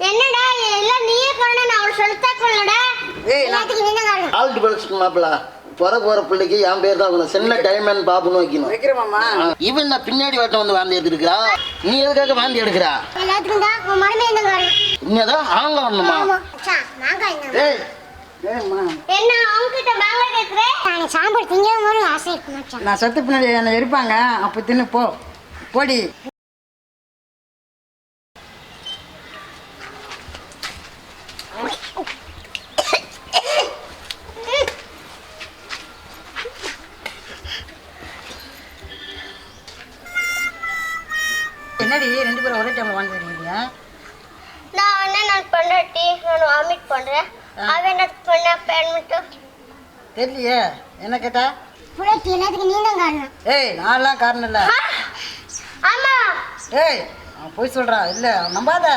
என்னடா எல்லாம் நீயே பண்ண நான் அவளை ஏய், நான்- எல்லாத்துக்கும் நீ தான் காரணம் ஆல்ட் பழச்சு மாப்பிள. பிற போற பிள்ளைக்கு என் பேர் தான் சின்ன டைமண்ட் பாப்புன்னு வைக்கணும். வைக்கிறோமாம்மா ஆ, இவன் நான் பின்னாடி வட்டம் வந்து வாந்தி எடுத்துருக்கா நீ எதுக்காக வாந்தி எடுக்கிறா? எல்லாத்துக்கும் தான் உன் மனமே தான் காரணம்? இன்னதான் ஆங்க வரணுமா ஏய். என்ன கேக்குறேன் நான் சாம்பார் திங்க ஆசை இருக்கு நான் செத்து பின்னாடி என்னை எரிப்பாங்க. அப்போ தின்னு போ. போடி. ஒரே வாங்கி வரீங்க நான் என்ன நான் பண்ணட்டி நான் வாமிட் பண்றேன். அவன் என்ன பண்ண? பேன்மிட்டு தெரியலையே. என்ன கேட்டா? புரட்சி எல்லாத்துக்கும் நீ தான் காரணம். ஏய் நான்லாம் காரணம் இல்லை. ஆமா. ஏய் அவன் போய் சொல்கிறான் இல்லை நம்பாத.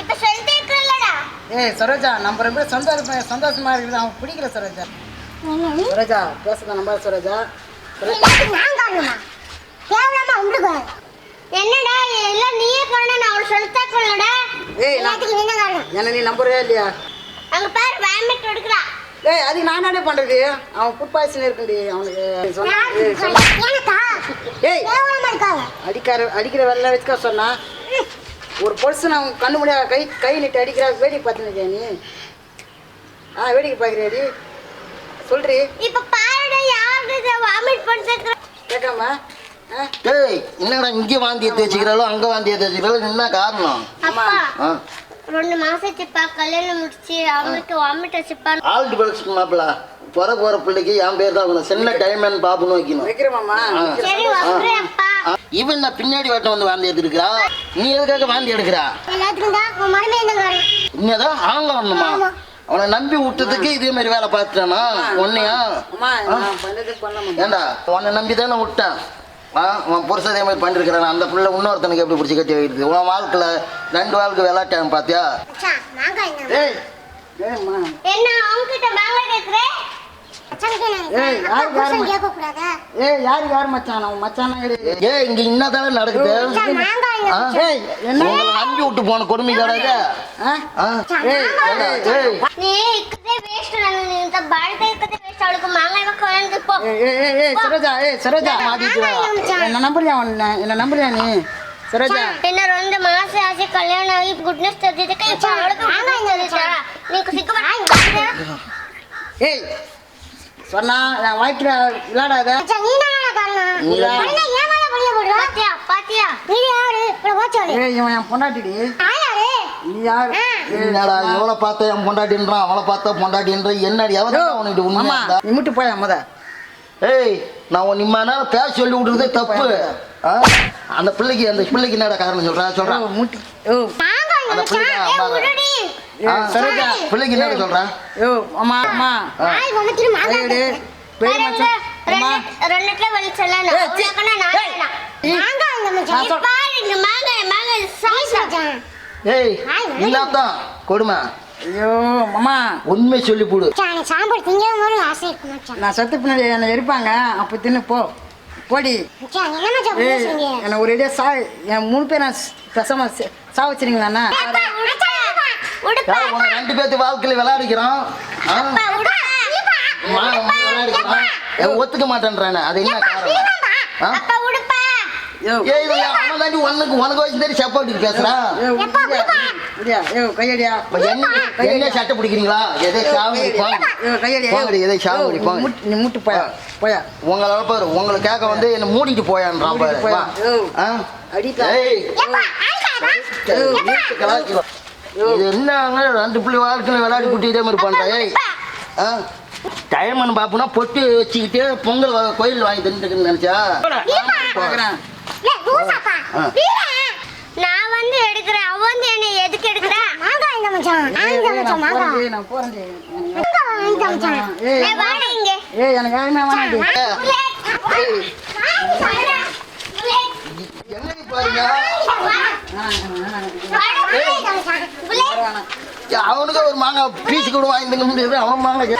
இப்ப சொல்லிட்டே ஏய் சரோஜா நம்ம பேரும் சந்தோஷமா சந்தோஷமா இருக்குது அவன் பிடிக்கல சரோஜா. சரோஜா பேசுறத நம்பாத சரோஜா. நான் காரணமா? கேவலமா? உங்களுக்கு என்னடா எல்லாம் நீயே பண்ண நான் அவளை சொல்லித்தா கொள்ளடா ஏய், நான்- எல்லாத்துக்கும் நீ தான் காரணம். என்ன நீ நம்புறியா இல்லையா? அங்க பாரு வாமிட் எடுக்கிறா ஏய் அது நானாடே பண்றது? அவன் ஃபுட் பாய்சன் இருக்குடி அவனுக்கு சொன்னா ஏய், அடிக்கார அடிக்கிற வேலை வச்சுக்க சொன்னா. ஒரு பொருசன் அவன் கண்ணு முடியா கை கை நீட்டி அடிக்கிறா வேடிக்கை பார்த்துருக்கியா நீ. ஆ வேடிக்கை பார்க்குறியாடி சொல்றி. இப்ப பாருடா யாருக்கு வாமிட் பண்ணிட்டு கேட்காம? டேய் என்னடா இங்க வாந்தி எடுத்து வச்சுக்கிறாளோ அங்க வாந்தி எடுத்து வச்சுக்கிறாளோ என்ன காரணம்? ரெண்டு மாசம் சிப்பா கல்யாணம் முடிச்சு அவனுக்கு வாமிட் வச்சுப்பா ஆல்ட் பழச்சு மாப்பிள. பிற போற பிள்ளைக்கு என் பேர் தான் வைக்கணும் சின்ன டைமண்ட் பாப்புன்னு வைக்கணும் இவன் நான் பின்னாடி வட்டம் வந்து வாந்தி எடுத்துருக்கா நீ எதுக்காக வாந்தி எடுக்கிறா? இன்னதான் ஆங்க வரணுமா. அவனை நம்பி விட்டதுக்கு இதே மாதிரி வேலை பார்த்துட்டானா? உன்னையா? ஏண்டா? உன்னை நம்பி தானே விட்டேன். உன் புருஷன் இதே மாதிரி பண்ணிருக்கிறான். அந்த பிள்ளை இன்னொருத்தனுக்கு எப்படி பிடிச்சி கட்டி வைக்கிறது? உன் வாழ்க்கையில் ரெண்டு வாழ்க்கை விளையாட்டான் பார்த்தியா ஏய் என்ன அவங்ககிட்ட மாங்காய் உங்களை நம்பி விட்டு போன கொடுமை கிடையாது ஏய் சரோஜா ஏய் சரோஜா. மாத்திட்டு என்ன நம்பறியா உன்ன? என்ன நம்பறியா நீ? சரோஜா. என்ன ரெண்டு மாசம் ஆச்சு கல்யாணம் ஆகி குட்னஸ் தெரிஞ்சதுக்கு இப்ப அவளுக்கு ஏய் சொன்னா நான் வாய்க்கிற விளையாடாத. நீ பொண்டாட்டின்றான் அவளை பார்த்தா பொண்டாட்டின்றான் என்னடி அவன் உண்மை நீ மட்டும் போயா முத? ஏய் நான் உன் நிம்ம நேரம் பேச சொல்லி விடுறதே தப்பு. ஆ? அந்த பிள்ளைக்கு அந்த பிள்ளைக்கு என்னடா காரணம் ஓ மாங்காய் அந்த பிள்ளைக்கு பிள்ளைக்கு என்னடா சொல்றேன் ஓ அம்மா அம்மா. ஏய், கொடுமை. ஐயோ அம்மா உண்மை சொல்லி போடு. சாம்பார் திங்க ஒரு ஆசை நான் செத்து பின்னாடி என்னை எரிப்பாங்க. அப்போ தின்னு போ. போடி. என்ன ஒரு இடையே சா என் மூணு பேர் நான் பேசாம சா வச்சிருங்களா உன ரெண்டு பேர்த்து வாழ்க்கையில விளையாடிக்கிறான் ஆ? அப்பா, உடுப்பா. மா- விளையாடிக்கிறான் ஏன் ஒத்துக்க மாட்டேன்றானே. அது என்ன காரணம்? ஆ? அப்பா, உடுப்பா. ஏய் இவன் அவன் தாண்டி உனக்கு உனக்கு வயசு தெரியும் சப்பாட்டி பேசுறான். முடியா ஏ கையடியா? என்ன என்ன சட்டை பிடிக்கிறீங்களா? எதை சாவடி போங்க கையடியா? போங்கடி, எதை சாவடி போங்க முட்டு நீ முட்டு போயா? போயா? உங்களை பாரு. உங்களை கேட்க வந்து என்ன மூடிட்டு போயான்றான் பாரு. ஆ? அடிப்பா. ஏய். என்ன ரெண்டு பிள்ளை வாழ்க்கையில விளையாடி குட்டி இதே மாதிரி ஏய். ஆ? டைமன் பாப்புனா பொட்டு வச்சுக்கிட்டு பொங்கல் கோயில் வாங்கி தந்துட்டு நினைச்சா பார்க்குறேன் இல்ல, லூசாப்பா. ஆ. வீரா. நான் வந்து எடுக்கிறேன் அவ வந்து என்னை எதுக்கு எடுக்கிறா மாங்காய் இந்த மச்சான் ஆயுத மச்சான் நான் மாங்காய் போறேன்டி, நான் போறேன்டி. மாங்காய் வாங்கிட்ட மச்சான் ஏய், ஏய், வாடா இங்க ஏய் எனக்கு புல்லட். புல்லட். என்னடி பாருங்க. அவனுக்கு ஒரு மாங்காய் பீஸ் கூட வாங்கி தங்க முடியாது அவன் மாங்காய்